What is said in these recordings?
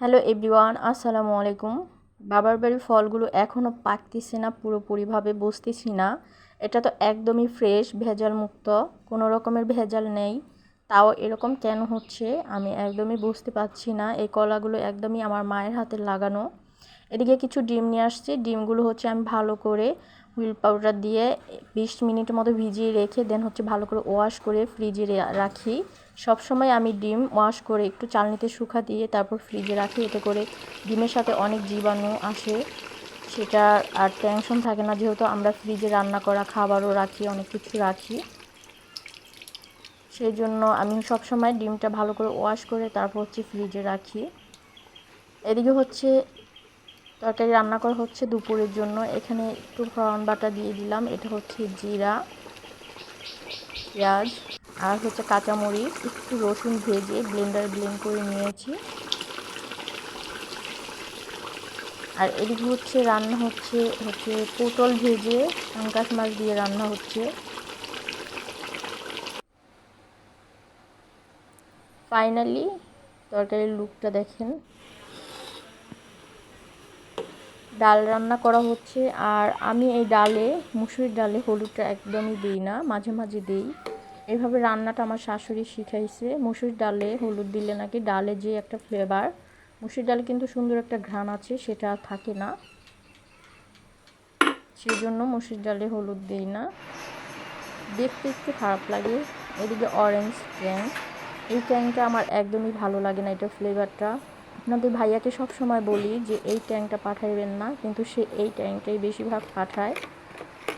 Hello everyone, আসসালামু আলাইকুম। বাবার বাড়ির ফলগুলো এখনও পাকতেছে না, পুরোপুরিভাবে বসতেছি না। এটা তো একদমই ফ্রেশ ভেজাল মুক্ত কোনো রকমের ভেজাল নেই। তাও এরকম কেন হচ্ছে আমি একদমই বুঝতে পারছি না। এই কলাগুলো একদমই আমার মায়ের হাতে লাগানো। এদিকে কিছু ডিম নিয়ে আসছে। ডিমগুলো হচ্ছে আমি ভালো করে হুইল পাউডার দিয়ে বিশ মিনিটের মতো ভিজিয়ে রেখে, দেন হচ্ছে ভালো করে ওয়াশ করে ফ্রিজে রাখি। সব সময় আমি ডিম ওয়াশ করে একটু চালনিতে শুকা দিয়ে তারপর ফ্রিজে রাখি। এতে করে ডিমের সাথে অনেক জীবাণু আসে। সেটা আর টেনশন থাকে না। যেহেতু আমরা ফ্রিজে রান্না করা খাবারও রাখি, অনেক কিছু রাখি। সেই জন্য আমি সব সময় ডিমটা ভালো করে ওয়াশ করে তারপর হচ্ছে ফ্রিজে রাখি। এদিকে হচ্ছে তরকারি রান্না করা হচ্ছে দুপুরের জন্য। এখানে একটু ফ্রাউন বাটা দিয়ে দিলাম। এটা হচ্ছে জিরা, পেঁয়াজ আর হচ্ছে কাঁচামরিচ। একটু রসুন ভেজে ব্লেন্ডার ব্লেন্ড করে নিয়েছি। আর এদিকে হচ্ছে রান্না হচ্ছে হচ্ছে পটল ভেজে পাঙ্কাশ মাছ দিয়ে রান্না হচ্ছে। ফাইনালি তরকারির লুকটা দেখেন। ডাল রান্না করা হচ্ছে আর আমি এই ডালে, মুসুরির ডালে হলুদটা একদমই দিই না, মাঝে মাঝে দিই। এভাবে রান্নাটা আমার শাশুড়ি শিখাইছে। মুসুরির ডালে হলুদ দিলে নাকি ডালে যে একটা ফ্লেভার মুসুরির ডালে কিন্তু সুন্দর একটা ঘ্রাণ আছে, সেটা থাকে না। সেই জন্য মুসুরির ডালে হলুদ দিই না। দেখতে একটু খারাপ লাগে, এদিকে অরেঞ্জ ট্যাং এই ট্যাংটা আমার একদমই ভালো লাগে না, এটা ফ্লেভারটা আপনাদের ভাইয়াকে সব সময় বলি যে এই ট্যাংটা পাঠাইবেন না কিন্তু সে এই ট্যাংটাই বেশিরভাগ পাঠায়।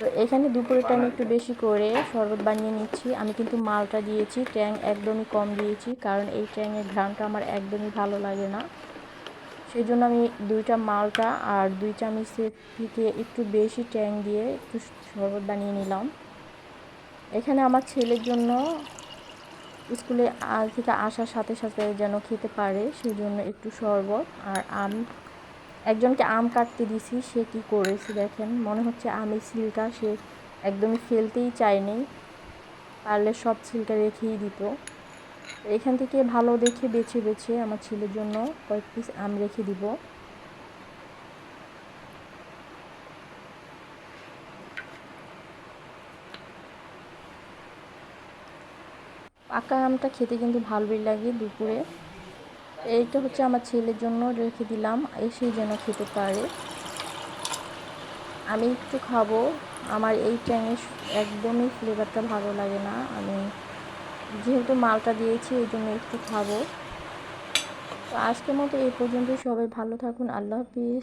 তো এখানে দুপুরের টাইম একটু বেশি করে শরবত বানিয়ে নিচ্ছি। আমি কিন্তু মালটা দিয়েছি ট্যাং একদমই কম দিয়েছি কারণ এই ট্যাংয়ের ঘ্রাণটা আমার একদমই ভালো লাগে না। সেই জন্য আমি দুইটা মালটা আর দুই চামচের থেকে একটু বেশি ট্যাং দিয়ে একটু শরবত বানিয়ে নিলাম। এখানে আমার ছেলের জন্য স্কুলে থেকে আসার সাথে সাথে যেন খেতে পারে সেই জন্য একটু শরবত। আর আম, একজনকে আম কাটতে দিছি, সে কি করেছে দেখেন? মনে হচ্ছে আমের ছিলকা, সে একদমই ফেলতেই চায়নি। পারলে সব ছিলকা রেখেই দিত। এখান থেকে ভালো দেখে বেছে বেছে আমার ছেলের জন্য কয়েক পিস আম রেখে দিব। পাকা আমটা খেতে কিন্তু ভালোই লাগে দুপুরে। এইটা হচ্ছে আমার ছেলের জন্য রেখে দিলাম এসেই যেন খেতে পারে। আমি একটু খাব, আমার এই ট্যাঙের একদমই ফ্লেভারটা ভালো লাগে না। আমি যেহেতু মালটা দিয়েছি, এই জন্য একটু খাব। তো আজকের মতো এই পর্যন্ত সবাই ভালো থাকুন, আল্লাহ হাফিজ।